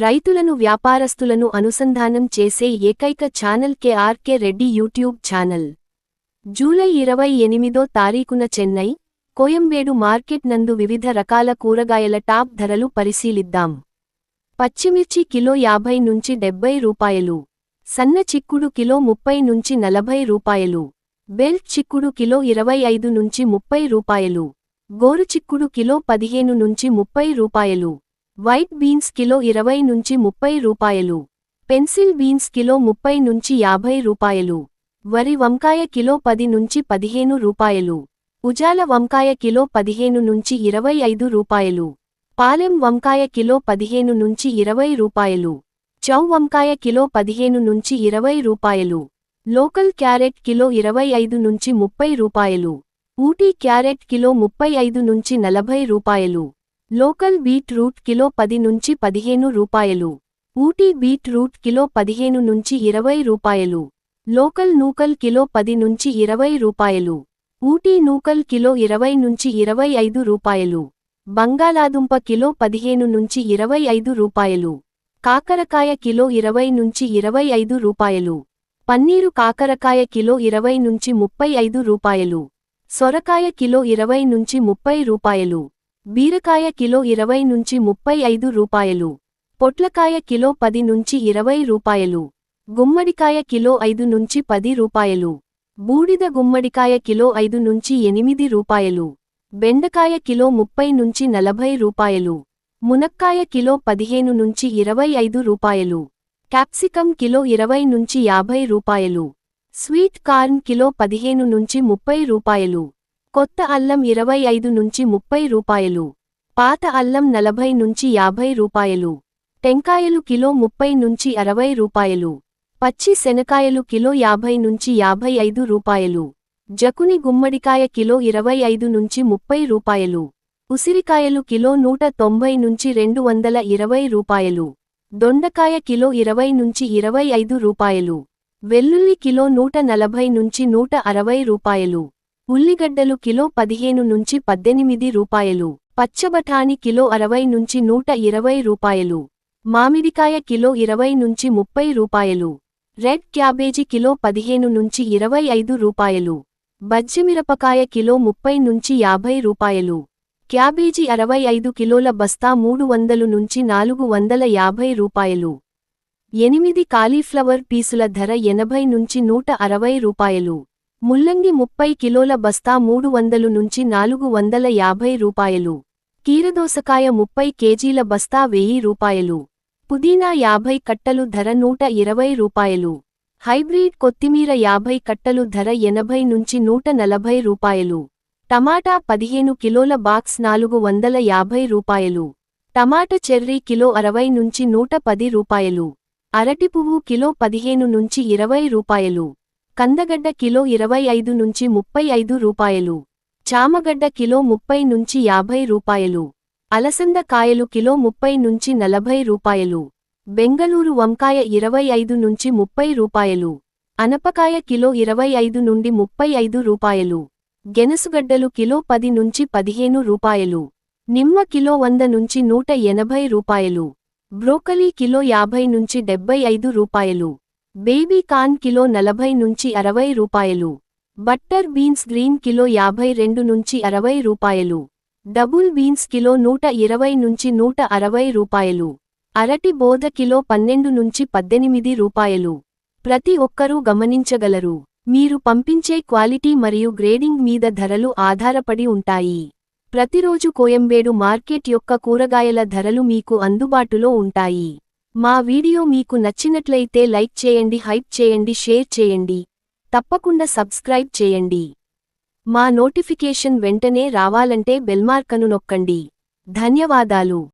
రైతులను వ్యాపారస్తులను అనుసంధానం చేసే ఏకైక channel KRK Reddy YouTube channel. July ఇరవై ఎనిమిదో తారీఖున చెన్నై కోయంబేడు మార్కెట్ నందు వివిధ రకాల కూరగాయల టాప్ ధరలు పరిశీలిద్దాం. పచ్చిమిర్చి కిలో యాభై నుంచి డెబ్బై రూపాయలు. సన్న చిక్కుడు కిలో ముప్పై నుంచి నలభై రూపాయలు. బెల్ట్ చిక్కుడు కిలో ఇరవై ఐదు నుంచి ముప్పై రూపాయలు. గోరు చిక్కుడు కిలో పదిహేను నుంచి ముప్పై రూపాయలు. వైట్ బీన్స్ కిలో ఇరవై నుంచి ముప్పై రూపాయలు. పెన్సిల్ బీన్స్ కిలో ముప్పై నుంచి యాభై రూపాయలు. వరి వంకాయ కిలో పది నుంచి పదిహేను రూపాయలు. ఉజాల వంకాయ కిలో పదిహేను నుంచి ఇరవై ఐదు రూపాయలు. పాలెం వంకాయ కిలో పదిహేను నుంచి ఇరవై రూపాయలు. చౌ వంకాయ కిలో పదిహేను నుంచి ఇరవై రూపాయలు. లోకల్ క్యారెట్ కిలో ఇరవై ఐదు నుంచి ముప్పై రూపాయలు. ఊటీ క్యారెట్ కిలో ముప్పై ఐదు నుంచి నలభై రూపాయలు. లోకల్ బీట్ రూట్ కిలో పది నుంచి పదిహేను రూపాయలు. ఊటీ బీట్ రూట్ కిలో పదిహేను నుంచి ఇరవై రూపాయలు. లోకల్ నూకల్ కిలో పది నుంచి ఇరవై రూపాయలు. ఊటీ నూకల్ కిలో ఇరవై నుంచి ఇరవై ఐదు రూపాయలు. బంగాళాదుంప కిలో పదిహేను నుంచి ఇరవై ఐదు రూపాయలు. కాకరకాయ కిలో ఇరవై నుంచి ఇరవై ఐదు రూపాయలు. పన్నీరు కాకరకాయ కిలో ఇరవై నుంచి ముప్పై ఐదు రూపాయలు. సొరకాయ కిలో ఇరవై నుంచి ముప్పై రూపాయలు. బీరకాయ కిలో ఇరవై నుంచి ముప్పై ఐదు రూపాయలు. పొట్లకాయ కిలో పది నుంచి ఇరవై రూపాయలు. గుమ్మడికాయ కిలో ఐదు నుంచి పది రూపాయలు. బూడిద గుమ్మడికాయ కిలో ఐదు నుంచి ఎనిమిది రూపాయలు. బెండకాయ కిలో ముప్పై నుంచి నలభై రూపాయలు. మునక్కాయ కిలో పదిహేను నుంచి ఇరవై ఐదు రూపాయలు. క్యాప్సికం కిలో ఇరవై నుంచి యాభై రూపాయలు. స్వీట్ కార్న్ కిలో పదిహేను నుంచి ముప్పై రూపాయలు. కొత్త అల్లం ఇరవై ఐదు నుంచి ముప్పై రూపాయలు. పాత అల్లం నలభై నుంచి యాభై రూపాయలు. టెంకాయలు కిలో ముప్పై నుంచి అరవై రూపాయలు. పచ్చి శనకాయలు కిలో యాభై నుంచి యాభై ఐదు రూపాయలు. జకుని గుమ్మడికాయ కిలో ఇరవై ఐదు నుంచి ముప్పై రూపాయలు. ఉసిరికాయలు కిలో నూట తొంభై నుంచి రెండు వందల ఇరవై రూపాయలు. దొండకాయ కిలో ఇరవై నుంచి ఇరవై ఐదు రూపాయలు. వెల్లుల్లి కిలో నూట నలభై నుంచి నూట అరవై రూపాయలు. ఉల్లిగడ్డలు కిలో పదిహేను నుంచి పద్దెనిమిది రూపాయలు. పచ్చబఠాని కిలో అరవై నుంచి నూట ఇరవై రూపాయలు. మామిడికాయ కిలో ఇరవై నుంచి ముప్పై రూపాయలు. రెడ్ క్యాబేజీ కిలో పదిహేను నుంచి ఇరవై ఐదు రూపాయలు. బజ్జిమిరపకాయ కిలో ముప్పై నుంచి యాభై రూపాయలు. క్యాబేజీ అరవై ఐదు కిలోల బస్తా మూడు వందలు నుంచి నాలుగు వందల యాభై రూపాయలు. ఎనిమిది కాలీఫ్లవర్ పీసుల ధర ఎనభై నుంచి నూట అరవై రూపాయలు. ముల్లంగి ముప్పై కిలోల బస్తా మూడు వందలు నుంచి నాలుగు వందల యాభై రూపాయలు. కీరదోసకాయ ముప్పై కేజీల బస్తా వెయ్యి రూపాయలు. పుదీనా యాభై కట్టలు ధర నూట ఇరవై రూపాయలు. హైబ్రిడ్ కొత్తిమీర యాభై కట్టలు ధర ఎనభై నుంచి నూట నలభై రూపాయలు. టమాటా పదిహేను కిలోల బాక్స్ నాలుగు వందల యాభై రూపాయలు. టమాట చెర్రీ కిలో అరవై నుంచి నూట పది రూపాయలు. అరటి పువ్వు కిలో పదిహేను నుంచి ఇరవై రూపాయలు. కందగడ్డ కిలో ఇరవై ఐదు నుంచి ముప్పై ఐదు రూపాయలు. చామగడ్డ కిలో ముప్పై నుంచి యాభై రూపాయలు. అలసంద కాయలు కిలో ముప్పై నుంచి నలభై రూపాయలు. బెంగళూరు వంకాయ ఇరవై ఐదు నుంచి ముప్పై రూపాయలు. అనపకాయ కిలో ఇరవై ఐదు నుండి ముప్పై ఐదు రూపాయలు. గెనసుగడ్డలు కిలో పది నుంచి పదిహేను రూపాయలు. నిమ్మ కిలో వంద నుంచి నూట ఎనభై రూపాయలు. బ్రోకలీ కిలో యాభై నుంచి డెబ్బై ఐదు రూపాయలు. బేబీ కార్న్ కిలో నలభై నుంచి అరవై రూపాయలు. బట్టర్ బీన్స్ గ్రీన్ కిలో యాభై రెండు నుంచి అరవై రూపాయలు. డబుల్ బీన్స్ కిలో నూట ఇరవై నుంచి నూట అరవై రూపాయలు. అరటి బోధ కిలో పన్నెండు నుంచి పద్దెనిమిది రూపాయలు. ప్రతి ఒక్కరూ గమనించగలరు. మీరు పంపించే క్వాలిటీ మరియు గ్రేడింగ్ మీద ధరలు ఆధారపడి ఉంటాయి. ప్రతిరోజు కోయంబేడు మార్కెట్ యొక్క కూరగాయల ధరలు మీకు అందుబాటులో ఉంటాయి. మా వీడియో మీకు నచ్చినట్లయితే లైక్ చేయండి హైప్ చేయండి షేర్ చేయండి. తప్పకుండా సబ్స్క్రైబ్ చేయండి. మా నోటిఫికేషన్ వెంటనే రావాలంటే బెల్మార్కను నొక్కండి. ధన్యవాదాలు.